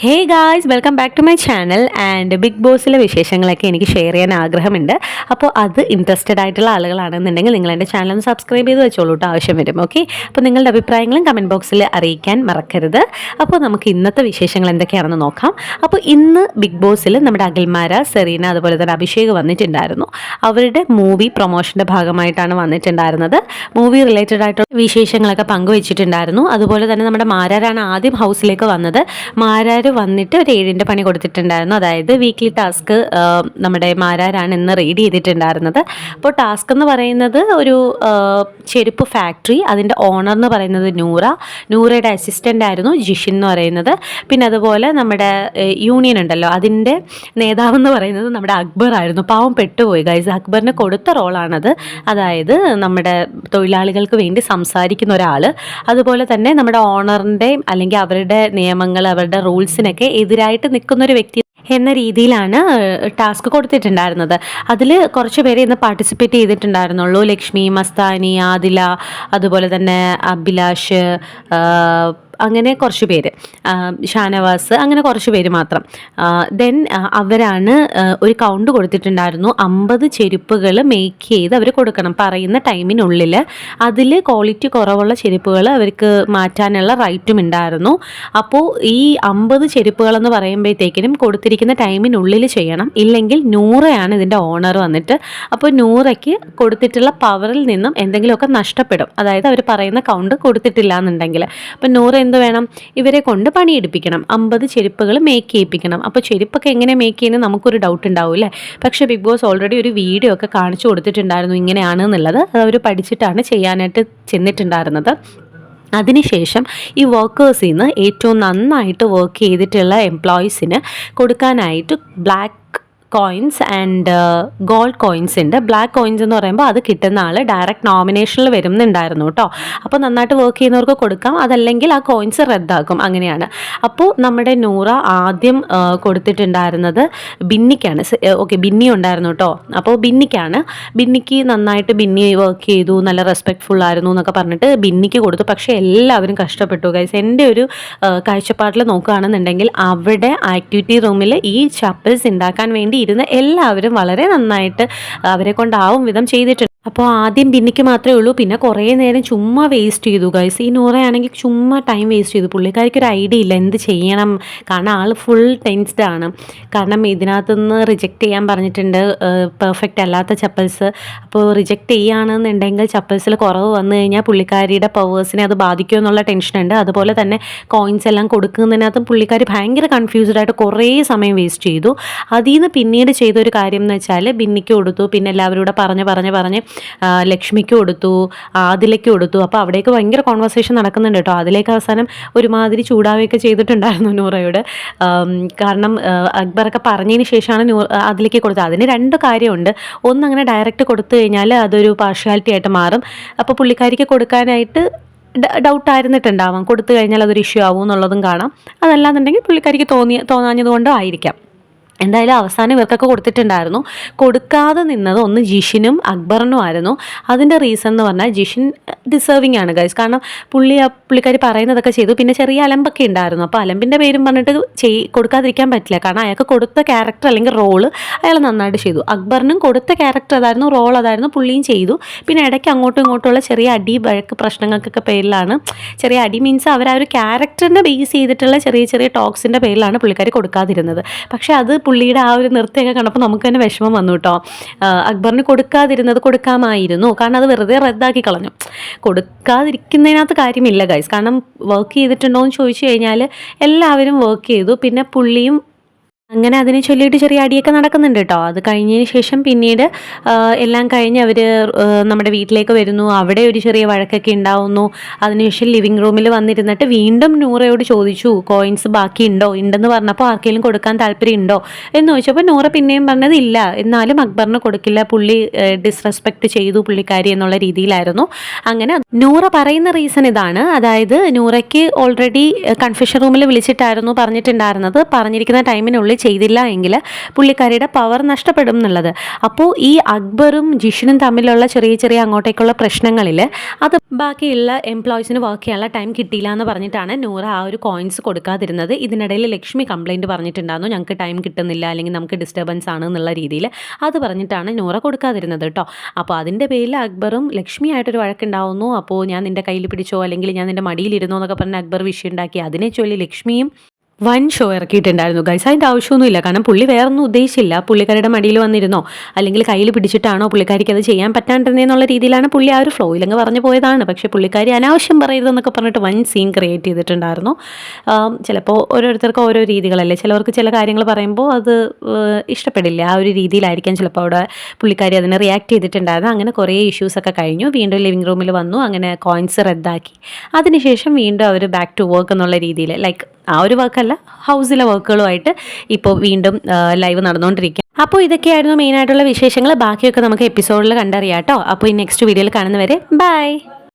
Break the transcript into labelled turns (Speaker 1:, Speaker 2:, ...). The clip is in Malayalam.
Speaker 1: Hey guys welcome back to my channel and big ബോസിലെ വിശേഷങ്ങളൊക്കെ എനിക്ക് ഷെയർ ചെയ്യാൻ ആഗ്രഹമുണ്ട്. അപ്പോൾ അത് ഇൻട്രസ്റ്റഡ് ആയിട്ടുള്ള ആളുകളാണെന്നുണ്ടെങ്കിൽ നിങ്ങൾ എന്റെ ചാനൽ ഒന്ന് സബ്സ്ക്രൈബ് ചെയ്ത് വെച്ചോളൂ കേട്ടോ ആവശ്യം വരും ഓക്കെ അപ്പോൾ നിങ്ങളുടെ അഭിപ്രായങ്ങളും കമന്റ് ബോക്സിൽ അറിയിക്കാൻ മറക്കരുത്. അപ്പോൾ നമുക്ക് ഇന്നത്തെ വിശേഷങ്ങൾ എന്തൊക്കെയാണെന്ന് നോക്കാം. അപ്പോൾ ഇന്ന് ബിഗ് ബോസിൽ നമ്മുടെ അഖിൽമാര സെറീന അതുപോലെ തന്നെ അഭിഷേക് വന്നിട്ടുണ്ടായിരുന്നു. അവരുടെ മൂവി പ്രൊമോഷന്റെ ഭാഗമായിട്ടാണ് വന്നിട്ടുണ്ടായിരുന്നത്. മൂവി റിലേറ്റഡ് ആയിട്ടുള്ള വിശേഷങ്ങളൊക്കെ പങ്കുവച്ചിട്ടുണ്ടായിരുന്നു. അതുപോലെ തന്നെ നമ്മുടെ മാരാരാണ് ആദ്യം ഹൗസിലേക്ക് വന്നത്. മാരാർ വന്നിട്ട് ഒരു ഏഴിന്റെ പണി കൊടുത്തിട്ടുണ്ടായിരുന്നു. അതായത് വീക്ക്ലി ടാസ്ക് നമ്മുടെ മാരാരാണ് ഇന്ന് റീഡ് ചെയ്തിട്ടുണ്ടായിരുന്നത്. അപ്പോൾ ടാസ്ക് എന്ന് പറയുന്നത് ഒരു ചെരുപ്പ് ഫാക്ടറി അതിന്റെ ഓണർ എന്ന് പറയുന്നത് നൂറ. നൂറയുടെ അസിസ്റ്റന്റ് ആയിരുന്നു ജിഷിൻ എന്ന് പറയുന്നത്. പിന്നെ അതുപോലെ നമ്മുടെ യൂണിയൻ ഉണ്ടല്ലോ. അതിന്റെ നേതാവ് എന്ന് പറയുന്നത് നമ്മുടെ അക്ബർ ആയിരുന്നു. പാവം പെട്ടുപോയി ഗൈസ് അക്ബറിന് കൊടുത്ത റോളാണത് അതായത് നമ്മുടെ തൊഴിലാളികൾക്ക് വേണ്ടി സംസാരിക്കുന്ന ഒരാൾ അതുപോലെ തന്നെ നമ്മുടെ ഓണറിന്റെയും അല്ലെങ്കിൽ അവരുടെ നിയമങ്ങൾ അവരുടെ റൂൾസിനൊക്കെ എതിരായിട്ട് നിൽക്കുന്ന ഒരു വ്യക്തി എന്ന രീതിയിലാണ് ടാസ്ക് കൊടുത്തിട്ടുണ്ടായിരുന്നത്. അതിൽ കുറച്ച് പേരെ ഇന്ന് പാർട്ടിസിപ്പേറ്റ് ചെയ്തിട്ടുണ്ടായിരുന്നുള്ളൂ. ലക്ഷ്മി മസ്താനി ആദില അതുപോലെ തന്നെ അഭിലാഷ് അങ്ങനെ കുറച്ച് പേര്. ഷാനവാസ് അങ്ങനെ കുറച്ച് പേര് മാത്രം. ദെൻ അവരാണ് ഒരു കൗണ്ട് കൊടുത്തിട്ടുണ്ടായിരുന്നു. അമ്പത് ചെരുപ്പുകൾ മേക്ക് ചെയ്ത് അവർ കൊടുക്കണം പറയുന്ന ടൈമിനുള്ളിൽ അതിൽ ക്വാളിറ്റി കുറവുള്ള ചെരുപ്പുകൾ അവർക്ക് മാറ്റാനുള്ള റൈറ്റും ഉണ്ടായിരുന്നു. അപ്പോൾ ഈ അമ്പത് ചെരുപ്പുകളെന്ന് പറയുമ്പോഴത്തേക്കിനും കൊടുത്തിരിക്കുന്ന ടൈമിനുള്ളിൽ ചെയ്യണം. ഇല്ലെങ്കിൽ നൂറയാണ് ഇതിന്റെ ഓണർ വന്നിട്ട്. അപ്പോൾ നൂറയ്ക്ക് കൊടുത്തിട്ടുള്ള പവറിൽ നിന്നും എന്തെങ്കിലുമൊക്കെ നഷ്ടപ്പെടും. അതായത് അവർ പറയുന്ന കൗണ്ട് കൊടുത്തിട്ടില്ല എന്നുണ്ടെങ്കിൽ അപ്പം നൂറ് എന്ത് വേണം? ഇവരെ കൊണ്ട് പണിയെടുപ്പിക്കണം. അമ്പത് ചെരുപ്പുകൾ മേക്ക് ചെയ്യിപ്പിക്കണം. അപ്പോൾ ചെരുപ്പൊക്കെ എങ്ങനെ മേക്ക് ചെയ്യുന്നത് നമുക്കൊരു ഡൗട്ട് അല്ലേ? പക്ഷേ ബിഗ് ബോസ് ഓൾറെഡി ഒരു വീഡിയോ ഒക്കെ കാണിച്ചു കൊടുത്തിട്ടുണ്ടായിരുന്നു ഇങ്ങനെയാണ് എന്നുള്ളത്. അത് അവർ പഠിച്ചിട്ടാണ് ചെയ്യാനായിട്ട് ചെന്നിട്ടുണ്ടായിരുന്നത്. അതിനുശേഷം ഈ വർക്കേഴ്സിൽ നിന്ന് ഏറ്റവും നന്നായിട്ട് വർക്ക് ചെയ്തിട്ടുള്ള എംപ്ലോയീസിന് കൊടുക്കാനായിട്ട് black coins and gold coins ഉണ്ട്. ബ്ലാക്ക് കോയിൻസ് എന്ന് പറയുമ്പോൾ അത് കിട്ടുന്ന ആൾ ഡയറക്റ്റ് നോമിനേഷനിൽ വരുന്നുണ്ടായിരുന്നു കേട്ടോ അപ്പോൾ നന്നായിട്ട് വർക്ക് ചെയ്യുന്നവർക്ക് കൊടുക്കാം. അതല്ലെങ്കിൽ ആ കോയിൻസ് റദ്ദാക്കും. അങ്ങനെയാണ്. അപ്പോൾ നമ്മുടെ നൂറ ആദ്യം കൊടുത്തിട്ടുണ്ടായിരുന്നത് ബിന്നിക്കാണ്. ഓക്കെ ബിന്നി ഉണ്ടായിരുന്നു കേട്ടോ അപ്പോൾ ബിന്നിക്കാണ്. ബിന്നിക്ക് നന്നായിട്ട് ബിന്നി വർക്ക് ചെയ്തു. നല്ല റെസ്പെക്ട്ഫുൾ ആയിരുന്നു എന്നൊക്കെ പറഞ്ഞിട്ട് ബിന്നിക്ക് കൊടുത്തു. പക്ഷേ എല്ലാവരും കഷ്ടപ്പെട്ടു. ഗൈസ് എന്റെ ഒരു കാഴ്ചപ്പാടിൽ നോക്കുകയാണെന്നുണ്ടെങ്കിൽ അവിടെ ആക്ടിവിറ്റി റൂമിൽ ഈ ചപ്പിൾസ് ഉണ്ടാക്കാൻ വേണ്ടി ഇരുന്ന് എല്ലാവരും വളരെ നന്നായിട്ട് അവരെ കൊണ്ടാവും വിധം ചെയ്തിട്ടുണ്ട്. അപ്പോൾ ആദ്യം ബിന്നിക്ക് മാത്രമേ ഉള്ളൂ. പിന്നെ കുറേ നേരം ചുമ്മാ വേസ്റ്റ് ചെയ്തു ഗൈസ് ഈ നൂറയാണെങ്കിൽ ചുമ്മാ ടൈം വേസ്റ്റ് ചെയ്തു. പുള്ളിക്കാരിക്ക് ഒരു ഐഡിയ ഇല്ല എന്ത് ചെയ്യണം? കാരണം ആൾ ഫുൾ ടെൻസ്ഡ് ആണ്. കാരണം ഇതിനകത്തുനിന്ന് റിജക്റ്റ് ചെയ്യാൻ പറഞ്ഞിട്ടുണ്ട് പെർഫെക്റ്റ് അല്ലാത്ത ചപ്പൽസ് അപ്പോൾ റിജക്റ്റ് ചെയ്യുകയാണെന്നുണ്ടെങ്കിൽ ചപ്പൽസിൽ കുറവ് വന്നു കഴിഞ്ഞാൽ പുള്ളിക്കാരിയുടെ പവേഴ്സിനെ അത് ബാധിക്കുമോ എന്നുള്ള ടെൻഷനുണ്ട് അതുപോലെ തന്നെ കോയിൻസ് എല്ലാം കൊടുക്കുന്നതിനകത്തും പുള്ളിക്കാരി ഭയങ്കര കൺഫ്യൂസ്ഡ് ആയിട്ട് കുറേ സമയം വേസ്റ്റ് ചെയ്തു. അതിൽ നിന്ന് പിന്നീട് ചെയ്തൊരു കാര്യം എന്ന് വെച്ചാൽ ബിന്നിക്ക് കൊടുത്തു. പിന്നെ എല്ലാവരും കൂടെ പറഞ്ഞ് പറഞ്ഞ് പറഞ്ഞ് ലക്ഷ്മിക്ക് കൊടുത്തു ആദിലയ്ക്ക് കൊടുത്തു. അപ്പോൾ അവിടേക്ക് ഭയങ്കര കോൺവെർസേഷൻ നടക്കുന്നുണ്ട് കേട്ടോ. അതിലേക്ക് അവസാനം ഒരുമാതിരി ചൂടാവുകയൊക്കെ ചെയ്തിട്ടുണ്ടായിരുന്നു നൂറയോട്. കാരണം അക്ബറൊക്കെ പറഞ്ഞതിന് ശേഷമാണ് നൂ അതിലേക്ക് കൊടുത്തത്. അതിന് രണ്ട് കാര്യമുണ്ട്. ഒന്ന് അങ്ങനെ ഡയറക്റ്റ് കൊടുത്തു കഴിഞ്ഞാൽ അതൊരു പാർഷ്യാലിറ്റി ആയിട്ട് മാറും. അപ്പോൾ പുള്ളിക്കാരിക്ക് കൊടുക്കാനായിട്ട് ഡൗട്ട് ആയിരുന്നിട്ടുണ്ടാവാം. കൊടുത്തു കഴിഞ്ഞാൽ അതൊരു ഇഷ്യൂ ആവും എന്നുള്ളതും കാണാം. അതല്ലാന്നുണ്ടെങ്കിൽ പുള്ളിക്കാരിക്ക് തോന്നിയ തോന്നാഞ്ഞതുകൊണ്ട് ആയിരിക്കാം. എന്തായാലും അവസാനം ഇവർക്കൊക്കെ കൊടുത്തിട്ടുണ്ടായിരുന്നു. കൊടുക്കാതെ നിന്നത് ഒന്ന് ജിഷിനും അക്ബറിനും ആയിരുന്നു. അതിന്റെ റീസൺ എന്ന് പറഞ്ഞാൽ ജിഷിൻ ഡിസേർവിങ് ആണ് ഗൈസ് കാരണം പുള്ളി ആ പുള്ളിക്കാരി പറയുന്നതൊക്കെ ചെയ്തു. പിന്നെ ചെറിയ അലമ്പൊക്കെ ഉണ്ടായിരുന്നു. അപ്പോൾ അലമ്പിന്റെ പേരും പറഞ്ഞിട്ട് ചെയ് കൊടുക്കാതിരിക്കാൻ പറ്റില്ല. കാരണം അയാൾക്ക് കൊടുത്ത ക്യാരക്ടർ അല്ലെങ്കിൽ റോൾ അയാൾ നന്നായിട്ട് ചെയ്തു. അക്ബറിനും കൊടുത്ത ക്യാരക്ടർ അതായിരുന്നു റോൾ അതായിരുന്നു പുള്ളിയും ചെയ്തു. പിന്നെ ഇടയ്ക്ക് അങ്ങോട്ടും ഇങ്ങോട്ടുമുള്ള ചെറിയ അടി വഴക്ക് പ്രശ്നങ്ങൾക്കൊക്കെ പേരിലാണ്. ചെറിയ അടി മീൻസ് അവർ ആ ഒരു ക്യാരക്ടറിനെ ബേസ് ചെയ്തിട്ടുള്ള ചെറിയ ചെറിയ ടോക്സിന്റെ പേരിലാണ് പുള്ളിക്കാരി കൊടുക്കാതിരുന്നത്. പക്ഷേ അത് പുള്ളിയുടെ ആ ഒരു നൃത്തമൊക്കെ കണ്ടപ്പോൾ നമുക്ക് തന്നെ വിഷമം വന്നു കേട്ടോ. അക്ബറിന് കൊടുക്കാതിരുന്നത് കൊടുക്കാമായിരുന്നു. കാരണം അത് വെറുതെ റദ്ദാക്കി കളഞ്ഞു. കൊടുക്കാതിരിക്കുന്നതിനകത്ത് കാര്യമില്ല ഗൈസ് കാരണം വർക്ക് ചെയ്തിട്ടുണ്ടോ എന്ന് ചോദിച്ചു കഴിഞ്ഞാൽ എല്ലാവരും വർക്ക് ചെയ്തു. പിന്നെ പുള്ളിയും അങ്ങനെ അതിനെ ചൊല്ലിയിട്ട് ചെറിയ അടിയൊക്കെ നടക്കുന്നുണ്ട് കേട്ടോ അത് കഴിഞ്ഞതിന് ശേഷം പിന്നീട് എല്ലാം കഴിഞ്ഞ് അവർ നമ്മുടെ വീട്ടിലേക്ക് വരുന്നു. അവിടെ ഒരു ചെറിയ വഴക്കൊക്കെ ഉണ്ടാവുന്നു. അതിനുശേഷം ലിവിങ് റൂമിൽ വന്നിരുന്നിട്ട് വീണ്ടും നൂറയോട് ചോദിച്ചു കോയിൻസ് ബാക്കി ഉണ്ടോ? ഉണ്ടെന്ന് പറഞ്ഞപ്പോൾ ആർക്കെങ്കിലും കൊടുക്കാൻ താല്പര്യം ഉണ്ടോ? എന്ന് ചോദിച്ചപ്പോൾ നൂറ പിന്നെയും പറഞ്ഞത് ഇല്ല. എന്നാലും അക്ബറിന് കൊടുക്കില്ല. പുള്ളി ഡിസ്റെസ്പെക്ട് ചെയ്തു പുള്ളിക്കാരി എന്നുള്ള രീതിയിലായിരുന്നു. അങ്ങനെ നൂറ പറയുന്ന റീസൺ ഇതാണ്. അതായത് നൂറയ്ക്ക് ഓൾറെഡി കൺഫ്യൂഷൻ റൂമിൽ വിളിച്ചിട്ടായിരുന്നു പറഞ്ഞിട്ടുണ്ടായിരുന്നത്. പറഞ്ഞിരിക്കുന്ന ടൈമിനുള്ളിൽ ചെയ്തില്ല എങ്കിൽ പുള്ളിക്കാരിയുടെ പവർ നഷ്ടപ്പെടും എന്നുള്ളത്. അപ്പോൾ ഈ അക്ബറും ജിഷനും തമ്മിലുള്ള ചെറിയ ചെറിയ അങ്ങോട്ടേക്കുള്ള പ്രശ്നങ്ങളിൽ അത് ബാക്കിയുള്ള എംപ്ലോയീസിന് വർക്ക് ചെയ്യാനുള്ള ടൈം കിട്ടിയില്ല എന്ന് പറഞ്ഞിട്ടാണ് നൂറ ആ ഒരു കോയിൻസ് കൊടുക്കാതിരുന്നത്. ഇതിനിടയിൽ ലക്ഷ്മി കംപ്ലയിന്റ് പറഞ്ഞിട്ടുണ്ടായിരുന്നു ഞങ്ങൾക്ക് ടൈം കിട്ടുന്നില്ല അല്ലെങ്കിൽ നമുക്ക് ഡിസ്റ്റർബൻസ് ആണ് എന്നുള്ള രീതിയിൽ. അത് പറഞ്ഞിട്ടാണ് നൂറ കൊടുക്കാതിരുന്നത് കേട്ടോ. അപ്പോൾ അതിന്റെ പേരിൽ അക്ബറും ലക്ഷ്മിയായിട്ടൊരു വഴക്കുണ്ടാവുന്നു. അപ്പോൾ ഞാൻ നിന്റെ കയ്യിൽ പിടിച്ചോ അല്ലെങ്കിൽ ഞാൻ നിന്റെ മടിയിലിരുന്നോ എന്നൊക്കെ പറഞ്ഞ് അക്ബർ വിഷയം ഉണ്ടാക്കി. അതിനെ ചൊല്ലി ലക്ഷ്മിയും വൻ ഷോ ഇറക്കിയിട്ടുണ്ടായിരുന്നു. ഗൈസ് അതിന്റെ ആവശ്യമൊന്നുമില്ല. കാരണം പുള്ളി വേറൊന്നും ഉദ്ദേശിച്ചില്ല. പുള്ളിക്കാരുടെ മടിയിൽ വന്നിരുന്നോ? അല്ലെങ്കിൽ കയ്യിൽ പിടിച്ചിട്ടാണോ പുള്ളിക്കാരിക്ക് അത് ചെയ്യാൻ പറ്റാണ്ടിരുന്നതെന്നുള്ള രീതിയിലാണ് പുള്ളി ആ ഒരു ഫ്ലോയിലങ്ങ് പറഞ്ഞു പോയതാണ്. പക്ഷേ പുള്ളിക്കാരി അനാവശ്യം പറയരുതെന്നൊക്കെ പറഞ്ഞിട്ട് വൻ സീൻ ക്രിയേറ്റ് ചെയ്തിട്ടുണ്ടായിരുന്നു. ചിലപ്പോൾ ഓരോരുത്തർക്ക് ഓരോ രീതികളല്ലേ? ചിലവർക്ക് ചില കാര്യങ്ങൾ പറയുമ്പോൾ അത് ഇഷ്ടപ്പെടില്ല. ആ ഒരു രീതിയിലായിരിക്കാം ചിലപ്പോൾ അവിടെ പുള്ളിക്കാരി അതിനെ റിയാക്ട് ചെയ്തിട്ടുണ്ടായിരുന്നു അങ്ങനെ കുറേ ഇഷ്യൂസൊക്കെ കഴിഞ്ഞു. വീണ്ടും ലിവിങ് റൂമിൽ വന്നു. അങ്ങനെ കോയിൻസ് റദ്ദാക്കി. അതിനുശേഷം വീണ്ടും അവർ ബാക്ക് ടു വർക്ക് എന്നുള്ള രീതിയിൽ ലൈക്ക് ആ ഒരു വർക്കല്ല ഹൗസിലെ വർക്കുകളുമായിട്ട് ഇപ്പോൾ വീണ്ടും ലൈവ് നടന്നുകൊണ്ടിരിക്കുക അപ്പോൾ ഇതൊക്കെയായിരുന്നു മെയിനായിട്ടുള്ള വിശേഷങ്ങൾ ബാക്കിയൊക്കെ നമുക്ക് എപ്പിസോഡിൽ കണ്ടറിയാം കേട്ടോ അപ്പോൾ ഈ നെക്സ്റ്റ് വീഡിയോയിൽ കാണുന്നവരെ ബൈ